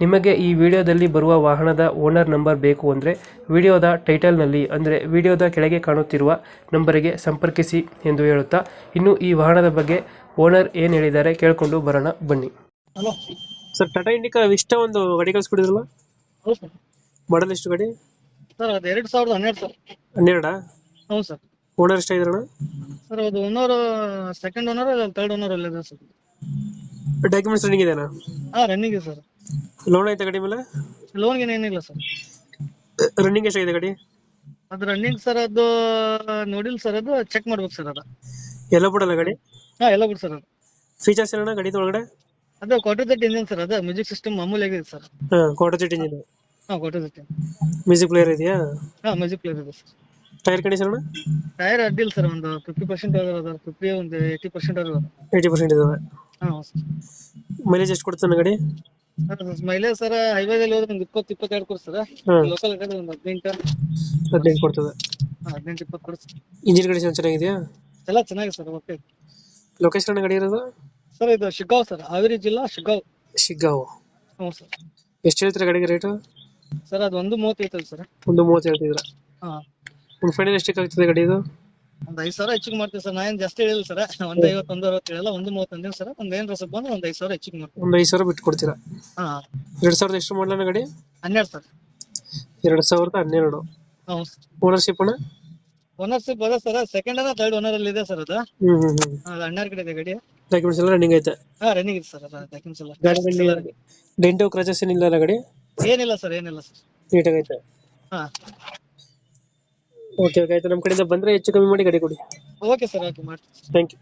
ನಿಮಗೆ ಈ ವಿಡಿಯೋದಲ್ಲಿ ಬರುವ ವಾಹನದ ಓನರ್ ನಂಬರ್ ಬೇಕು ಅಂದರೆ ವಿಡಿಯೋದ ಟೈಟಲ್ನಲ್ಲಿ ಅಂದರೆ ವಿಡಿಯೋದ ಕೆಳಗೆ ಕಾಣುತ್ತಿರುವ ನಂಬರಿಗೆ ಸಂಪರ್ಕಿಸಿ ಎಂದು ಹೇಳುತ್ತಾ ಇನ್ನು ಈ ವಾಹನದ ಬಗ್ಗೆ ಓನರ್ ಏನು ಹೇಳಿದ್ದಾರೆ ಕೇಳಿಕೊಂಡು ಬರೋಣ ಬನ್ನಿ. ಹಲೋ. ಸರ್ ಟಾಟಾ ಇಂಡಿಕಾ ಇಷ್ಟ ಒಂದು ಗಾಡಿ ಕಳಿಸ್ಕೊಡಿದ್ರಲ್ಲ? ಹೌದು ಸರ್. ಮಾಡಲ್ ಎಷ್ಟು ಗಾಡಿ? ಸರ್ ಅದು ಎರಡು ಸಾವಿರದ ಹನ್ನೆರಡು ಸರ್. ಹನ್ನೆರಡಾ? ಹೌದು ಸರ್. ಓನರ್ ಎಷ್ಟ ಇದ್ರಣ ಸರ್ ಅದು owner second owner third owner ಅಲ್ಲಿದೆ ಸರ್. ಡಾಕ್ಯುಮೆಂಟ್ಸ್ ರನ್ನಿಂಗ್ ಇದೆಯಾ? ಹಾಂ ರನ್ನಿಂಗ್ ಇದೆ ಸರ್. ಲೋನ್ ಐತೆ ಗಾಡಿ ಮೇಲೆ? ಲೋನ್ ಏನಿಲ್ಲ ಸರ್ ರನ್ನಿಂಗ್ ಎಷ್ಟಾಗಿದೆ ಗಾಡಿ? ಅದು ರನ್ನಿಂಗ್ ಸರ್ ಅದು ನೋಡಿಲ್ಲ ಸರ್ ಅದು ಚೆಕ್ ಮಾಡ್ಬೇಕು ಸರ್ ಅದು. ಎಲ್ಲ ಬಿಡಲ್ಲ ಗಾಡಿ? ಹಾ ಎಲ್ಲ ಬಿಡ್ ಸರ್ ಅದು. ಫೀಚರ್ಸ್ ಏನಣ್ಣ ಗಾಡಿ ಒಳಗಡೆ ಅದು ಕ್ವಾರ್ಟರ್ ಜೆಟ್ ಇಂಜಿನ್ ಸರ್ ಅದು ಮ್ಯೂಸಿಕ್ ಸಿಸ್ಟಮ್ ಮಾಮೂಲಿ ಆಗಿದೆ ಸರ್ ಹಾ ಕ್ವಾರ್ಟರ್ ಜೆಟ್ ಇಂಜಿನ್ ಹಾ ಕ್ವಾರ್ಟರ್ ಜೆಟ್ ಮ್ಯೂಸಿಕ್ ಪ್ಲೇಯರ್ ಇದೆಯಾ? ಹಾ ಮ್ಯೂಸಿಕ್ ಪ್ಲೇಯರ್ ಇದೆ ಸರ್ ಟೈರ್ ಕಂಡೀಷನ್ ಅಣ್ಣ ಟೈರ್ ಅಡ್ಡಿಲ್ಲ ಸರ್ ಒಂದು ಫಿಫ್ಟಿ ಪರ್ಸೆಂಟ್ ಅದ ಫಿಫ್ಟಿ ಒಂದು ಏಯ್ಟಿ ಪರ್ಸೆಂಟ್ ಅದ. ಏಯ್ಟಿ ಪರ್ಸೆಂಟ್ ಇದಾವೆ. ಹಾಂ ಮೈಲೇಜ್ ಎಷ್ಟು ಕೊಡ್ತಾನೆ ಗಾಡಿ? ಸರ್ ಮೈಲೇಜ್ ಸರ್ ಹೈವೇದಲ್ಲಿ ಹೋದ್ರೆ ಒಂದು ಇಪ್ಪತ್ತು ಇಪ್ಪತ್ತೆರಡು ಕೊಡ್ತದೆ ಹಾಂ ಲೋಕಲ್ ಗಾಡಿ ಒಂದು ಹದಿನೆಂಟು. ಹದಿನೆಂಟು ಕೊಡ್ತದೆ. ಹದಿನೆಂಟು ಇಪ್ಪತ್ತು ಕೊಡ್ತದೆ ಇಂಜಿನ್ ಕಂಡೀಷನ್ ಚೆನ್ನಾಗಿದೆಯಾ? ಎಲ್ಲ ಚೆನ್ನಾಗಿದೆ ಸರ್ ಓಕೆ ಲೊಕೇಶನ್ ಗಾಡಿ ಇರೋದು? ಸರ್ ಇದು ಶಿಗ್ಗಾಂವ್ ಸರ್ ಹಾವೇರಿ ಜಿಲ್ಲಾ ಶಿಗ್ಗಾವ್. ಶಿಗ್ಗಾಂವ್. ಹ್ಞೂ ಸರ್. ಎಷ್ಟು ಹೇಳ್ತೀರಾ ಗಾಡಿಗೆ ರೇಟು ಸರ್ ಅದು ಒಂದು ಮೂವತ್ತೈತಲ್ಲ ಸರ್. ಒಂದು ಮೂವತ್ತು ಹೇಳ್ತಿದ್ರ ಹಾಂ. ಒಂದು ಫೈನಲ್ ಎಷ್ಟಕ್ಕೆ ಆಗ್ತದೆ ಗಾಡಿ ಇದು? ಒಂದು ಐದ್ ಸಾವಿರ ಹೆಚ್ಚಿಗೆ ಮಾಡ್ತೀವಿ ಸರ್. ನಾ ಏನ್ ಜಾಸ್ತಿ ಹೇಳಿಲ್ಲ ಸರ್. ಒಂದ್ ಐವತ್ ಒಂದು ಅರವತ್ತು ಹೇಳಲ್ಲ ಒಂದು ಮೂವತ್ತೊಂದಿನ ಸರ್. ಒಂದ್ ಏನ್ ಸ್ವಲ್ಪ ಬಂದ್ರೆ ಒಂದ್ ಐದ್ ಸಾವಿರ ಹೆಚ್ಚಿಗೆ ಮಾಡ್ತೀವಿ ಒಂದ್ ಐದ್ ಸಾವಿರ ಬಿಟ್ಟು ಕೊಡ್ತೀರಾ ಹಾ. ಎರಡು ಸಾವಿರದ ಎಷ್ಟು ಮಾಡಲಣ್ಣ ಗಾಡಿ? ಹನ್ನೆರಡು ಸರ್. ಎರಡು ಸಾವಿರದ ಹನ್ನೆರಡು. ಹ್ಞೂ ಓನರ್ಶಿಪ್ ಅಣ್ಣ? ಓನರ್ಶಿಪ್ ಅದ ಸರ್. ಸೆಕೆಂಡ್ ಅದ ಥರ್ಡ್ ಓನರ್ ಅಲ್ಲಿ ಇದೆ ಸರ್ ಅದು. ಹ್ಮ್ ಹ್ಞೂ ಹ್ಞೂ ಅದು ಹನ್ನೆರಡು ಕಡೆ ಇದೆ ಗಾಡಿ. ಡಾಕ್ಯುಮೆಂಟ್ಸ್ ಎಲ್ಲ ರನ್ನಿಂಗ್ ಐತೆ? ಹಾ ರನ್ನಿಂಗ್ ಇದೆ ಸರ್ ಅದು. ಡಾಕ್ಯುಮೆಂಟ್ಸ್ ಎಲ್ಲ. ಗಾಡಿ ಡೆಂಟೋ ಕ್ರಚಸ್ ಏನಿಲ್ಲ ಅಲ್ಲ ಗಾಡಿ? ಏನಿಲ್ಲ ಸರ್ ಏನಿಲ್ಲ ಸರ್. ನೀಟಾಗೈತೆ ಹಾಂ. ಓಕೆ ಓಕೆ ಆಯ್ತು. ನಮ್ಮ ಕಡೆಯಿಂದ ಬಂದ್ರೆ ಹೆಚ್ಚು ಕಮ್ಮಿ ಮಾಡಿ ಗಾಡಿ ಕೊಡಿ. ಓಕೆ ಸರ್ ಓಕೆ ಮಾಡ್ತೀನಿ. Thank you